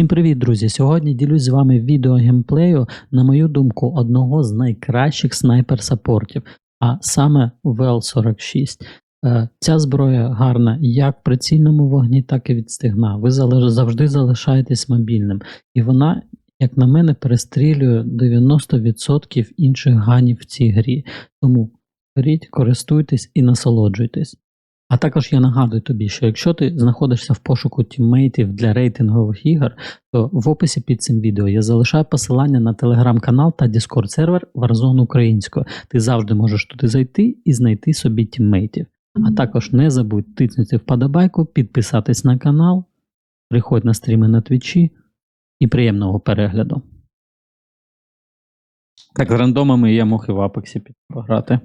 Всім привіт, друзі! Сьогодні ділюсь з вами відео геймплею, на мою думку, одного з найкращих снайпер-саппортів, а саме VL46. Е, Ця зброя гарна як в прицільному вогні, так і від стигна. Ви завжди залишаєтесь мобільним. І вона, як на мене, перестрілює 90% інших ганів в цій грі. Тому беріть, користуйтесь і насолоджуйтесь. А також я нагадую тобі, що якщо ти знаходишся в пошуку тіммейтів для рейтингових ігор, то в описі під цим відео я залишаю посилання на телеграм-канал та Discord сервер Warzone українською. Ти завжди можеш туди зайти і знайти собі тіммейтів. А також не забудь тиснути вподобайку, підписатись на канал, приходь на стріми на твічі і приємного перегляду. Так, з рандомами я мог і в Апексі пограти.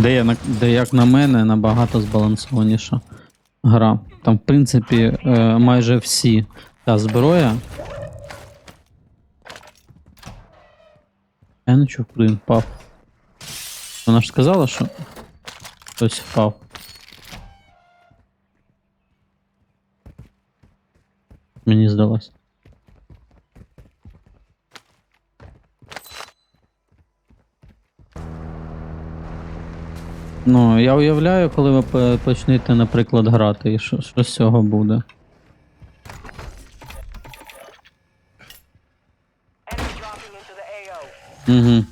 Де, я, де як на мене, набагато збалансованіша гра. Там, в принципі, е, майже всі та зброя. Я не чув, куди він впав. Вона ж сказала, що хтось впав. Мені здалось. Ну, я уявляю, коли ви почнете, наприклад, грати, і що, що з цього буде. Угу.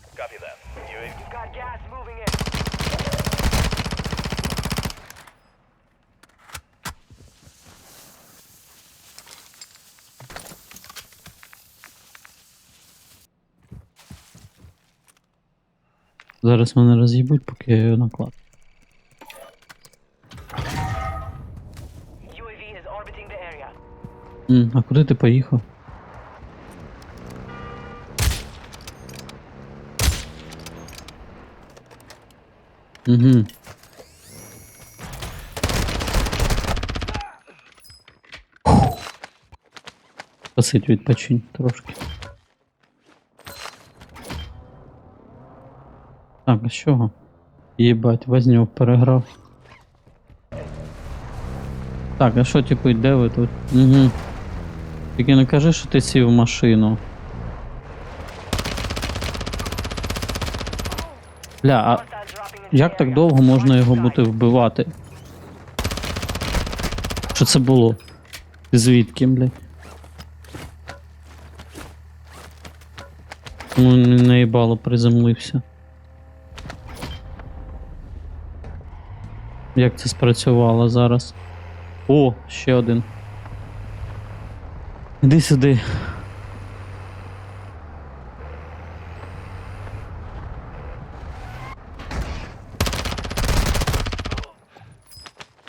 Зараз мене роз'їбуть, поки я його М, а куди ти поїхав? Угу. Посидь відпочинь трошки. Так, а з чого? Єбать, вознюв переграв. Так, а що, типу, де ви тут? Угу. Тільки не кажи, що ти сів в машину. Бля, а як так довго можна його бути вбивати? Що це було? Звідки, блядь? Ну, не наїбало приземлився. Як це спрацювало зараз? О, ще один. Іди сюди.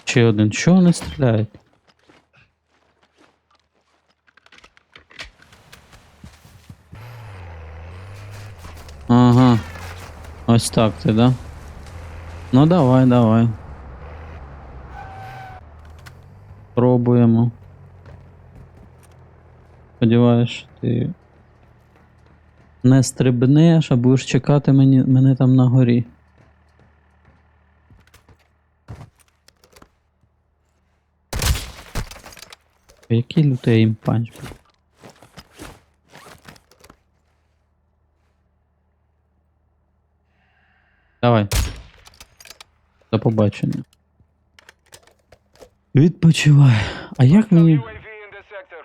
Ще один. Чого вони стріляють? Ага. Ось так ти, да? Ну давай, давай. Пробуємо. Сподіваюсь, що ти не стрибнеш, а будеш чекати мені, мене там на горі. Який лютий імпанч? Давай. До побачення. Відпочивай. А як мені. UAV in the sector.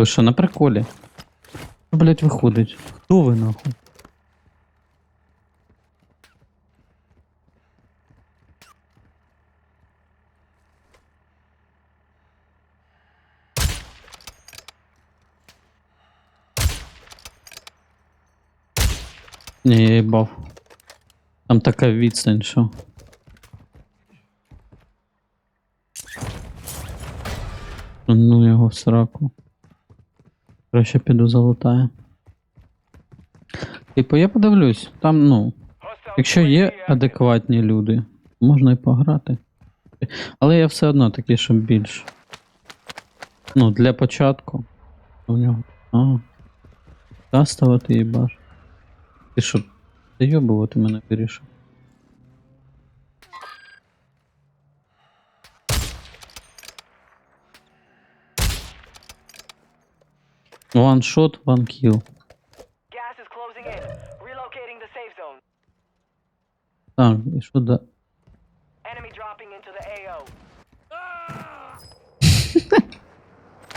Ви що, на приколі? Що, блять, виходить? Хто ви нахуй? Ні, я їбав. Там така відстань, що. Ну його в сраку. Краще піду залутаю. Типу, я подивлюсь, там, ну, якщо є адекватні люди, можна і пограти. Але я все одно такий, щоб більш. Ну, для початку. У нього. А. Кастувати їбаш. Ти що, зайобувати мене вирішив? One shot, one kill. Gas is closing in. Relocating the safe zone. Так, і що да. Enemy dropping into the AO.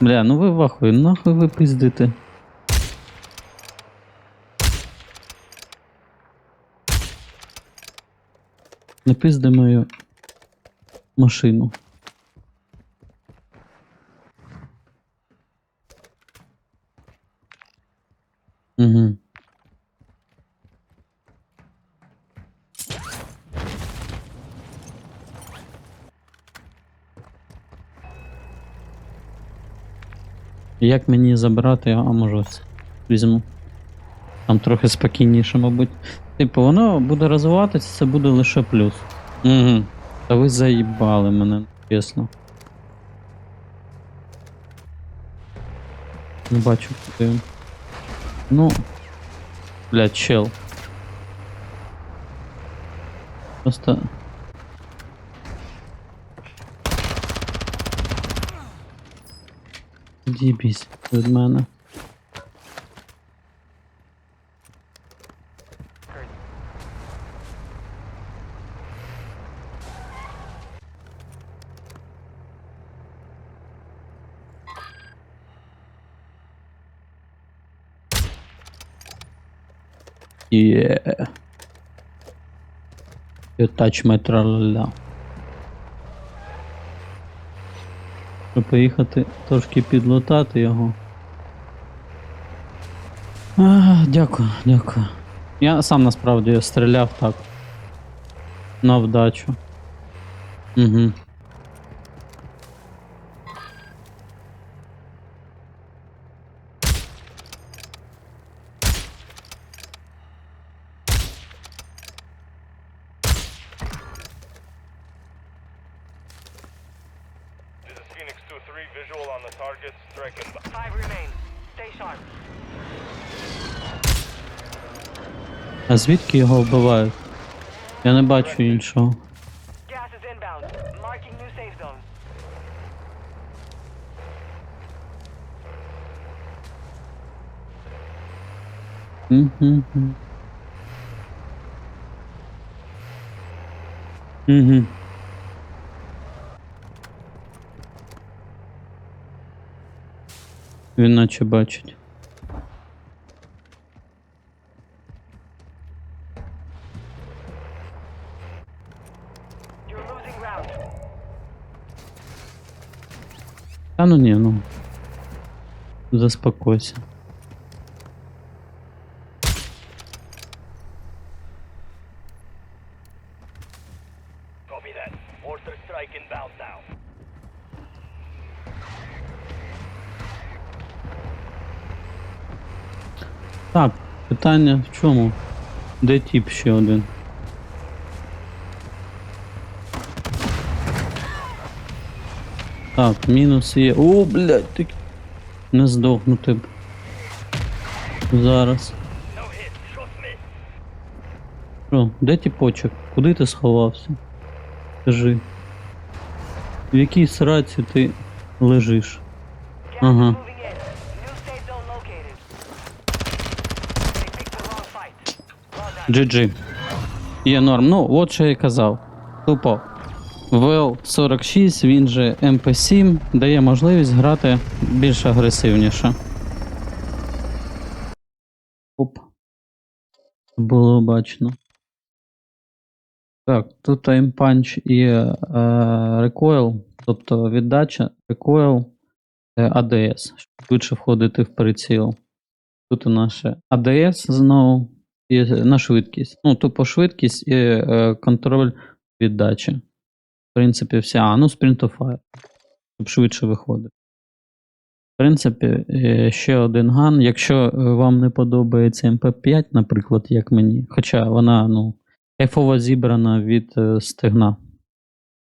Бля, ну ви вахуй, нахуй ви пиздите. Не пизди мою машину. Угу. Як мені забрати, а може ось візьму. Там трохи спокійніше, мабуть. Типу, воно буде розвиватися, це буде лише плюс. Угу. Та ви заїбали мене, чесно. Не бачу куди. Ну. Блядь, чел. Просто. Дібісь від мене. Yeah. You touch my tralala. Щоб поїхати трошки підлутати його. А, дякую, дякую. Я сам насправді стріляв так. На вдачу. Угу. On the target, striking. Five remain. Stay sharp. А звідки його вбивають? Я не бачу іншого. Gas is inbound. Marking new safe zone. Угу. Угу. Він бачить. Та ну ні, ну. Заспокойся. Так, питання в чому? Де тіп ще один? Так, мінус є. О, блядь, ти не здохнути б. Зараз. Що, де тіпочок? Куди ти сховався? Скажи. В якій сраці ти лежиш? Gas Uh-huh. is moving in. New safe zone located. They picked the wrong fight. Well done. GG. Є норм. Ну, от що я і казав. Тупо. ВЛ 46, він же МП7, дає можливість грати більш агресивніше. Оп. Було бачно. Так, тут таймпанч і е, recoil, тобто віддача, recoil, е, ADS, щоб швидше входити в приціл. Тут у нас ще ADS знову і на швидкість. Ну, тупо швидкість і е, контроль віддачі. В принципі, вся. А, ну, Sprint щоб швидше виходить. В принципі, е, ще один ган. Якщо е, вам не подобається МП5, наприклад, як мені, хоча вона, ну, кайфово зібрана від е, стегна.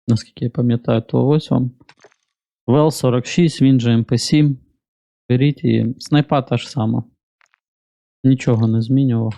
Наскільки я пам'ятаю, то ось вам. Вел 46, він же МП7. Беріть і снайпа та ж сама. Нічого не змінював.